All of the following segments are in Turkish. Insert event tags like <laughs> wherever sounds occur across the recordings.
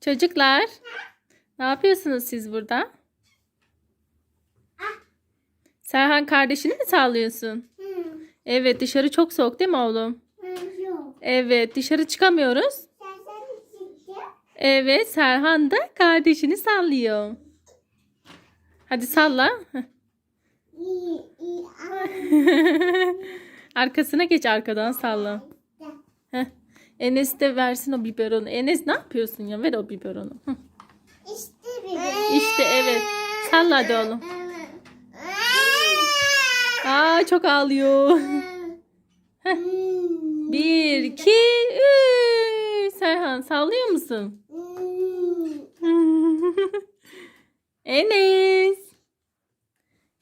Çocuklar, ne yapıyorsunuz siz burada? Serhan kardeşini mi sağlıyorsun? Hı. Evet, dışarı çok soğuk değil mi oğlum? Evet, dışarı çıkamıyoruz. Evet, Serhan da kardeşini sallıyor. Hadi salla. <laughs> Arkasına geç arkadan salla. Heh. Enes de versin o biberonu. Enes ne yapıyorsun ya? Ver o biberonu. Hı. İşte bir. İşte evet. Salla hadi oğlum. Aa çok ağlıyor. Heh. Bir, iki, üç. Serhan sallıyor musun? <laughs> Enes.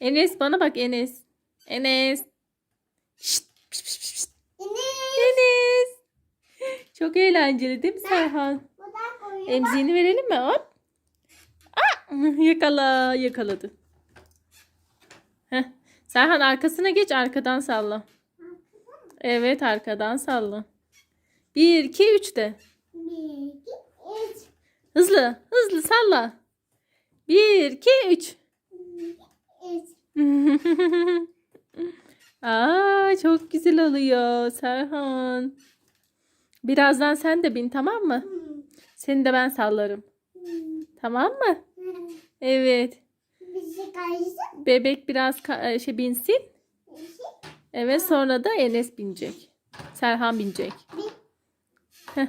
Enes bana bak Enes. Enes. Şşt, pişt, pişt, pişt. Enes. Çok eğlenceli değil mi Serhan? Emziğini verelim mi? Hop. Aa, <laughs> yakala. Yakaladı. Heh. Serhan arkasına geç arkadan salla. Evet arkadan salla. Bir, iki, üç de. Hızlı. Hızlı salla. Bir, iki, üç. <laughs> Aa çok güzel oluyor Serhan. Birazdan sen de bin tamam mı? Seni de ben sallarım. Tamam mı? Evet. Bebek biraz ka- şey binsin. Evet sonra da Enes binecek. Serhan binecek. Heh.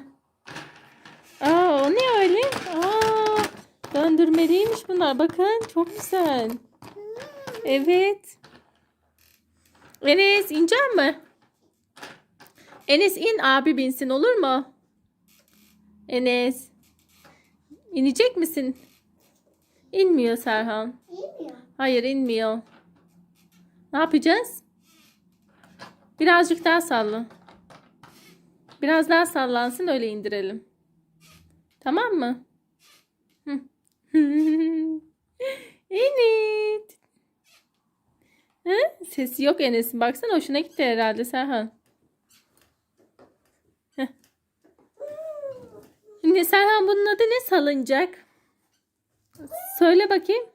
Aa o ne öyle? Aa döndürmeliymiş bunlar. Bakın çok güzel. Evet. Enes inecek mi? Enes in abi binsin olur mu? Enes. İnecek misin? İnmiyor Serhan. Hayır inmiyor. Ne yapacağız? Birazcık daha salla. Biraz daha sallansın öyle indirelim. Tamam mı? Evet. <laughs> Hı? Sesi yok Enes'in. Baksana hoşuna gitti herhalde Serhan. Şimdi Serhan bunun adı ne salıncak? Söyle bakayım.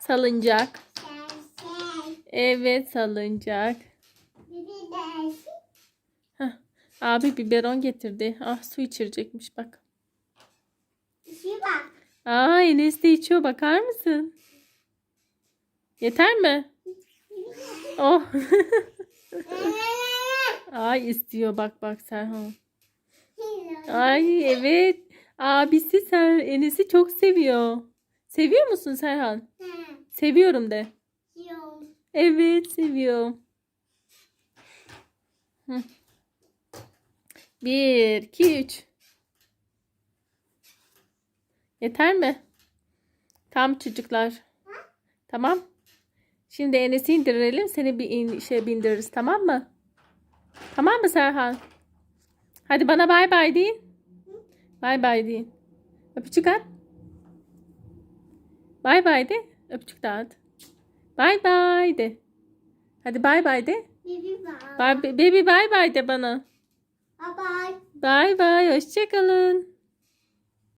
Salıncak. Evet salıncak. Heh. Abi biberon getirdi. Ah su içirecekmiş bak. Aa Enes de içiyor bakar mısın? Yeter mi? Oh. <laughs> Ay istiyor bak bak Serhan. Ay evet. Abisi sen Enes'i çok seviyor. Seviyor musun Serhan? Seviyorum de. Evet seviyor. Hı. Bir, iki, üç. Yeter mi? Tamam çocuklar. Tamam. Şimdi Enes'i indirelim. Seni bir in, şey bindiririz tamam mı? Tamam mı Serhan? Hadi bana bay bay deyin. Bay bay deyin. Öpücük at. Bay bay de. Öpücük at. Bay bay de. Hadi bay bay de. Bay, baby bay bay de bana. Bye bye. Bay bay. Hoşçakalın.